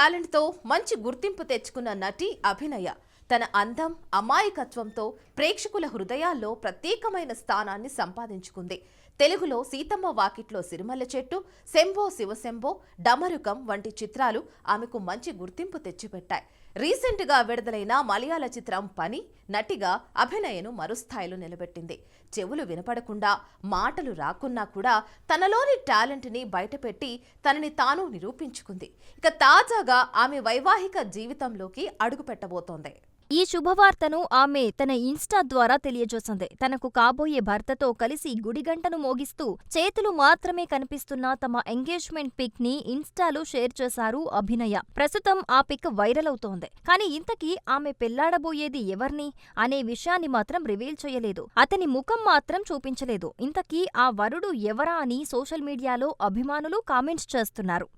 టాలెంట్తో మంచి గుర్తింపు తెచ్చుకున్న నటి అభినయ. తన అందం అమాయకత్వంతో ప్రేక్షకుల హృదయాల్లో ప్రత్యేకమైన స్థానాన్ని సంపాదించుకుంది. తెలుగులో సీతమ్మ వాకిట్లో సిరిమల్ల చెట్టు శంభో శివశంభో డమరుకం వంటి చిత్రాలు ఆమెకు మంచి గుర్తింపు తెచ్చిపెట్టాయి. రీసెంట్గా విడుదలైన మలయాళ చిత్రం పని నటిగా అభినయను మరుస్థాయిలో నిలబెట్టింది. చెవులు వినపడకుండా మాటలు రాకున్నా కూడా తనలోని టాలెంట్ని బయటపెట్టి తనని తాను నిరూపించుకుంది. ఇక తాజాగా ఆమె వైవాహిక జీవితంలోకి అడుగుపెట్టబోతోంది. ఈ శుభవార్తను ఆమె తన ఇన్స్టా ద్వారా తెలియజేసింది. తనకు కాబోయే భర్తతో కలిసి గుడిగంటను మోగిస్తూ చేతులు మాత్రమే కనిపిస్తున్న తమ ఎంగేజ్మెంట్ పిక్ని ఇన్స్టాలో షేర్ చేశారు అభినయ. ప్రస్తుతం ఆ పిక్ వైరల్ అవుతోంది. కానీ ఇంతకీ ఆమె పెళ్ళాడబోయేది ఎవర్ని అనే విషయాన్ని మాత్రం రివీల్ చేయలేదు. అతని ముఖం మాత్రం చూపించలేదు. ఇంతకీ ఆ వరుడు ఎవరా అని సోషల్ మీడియాలో అభిమానులు కామెంట్స్ చేస్తున్నారు.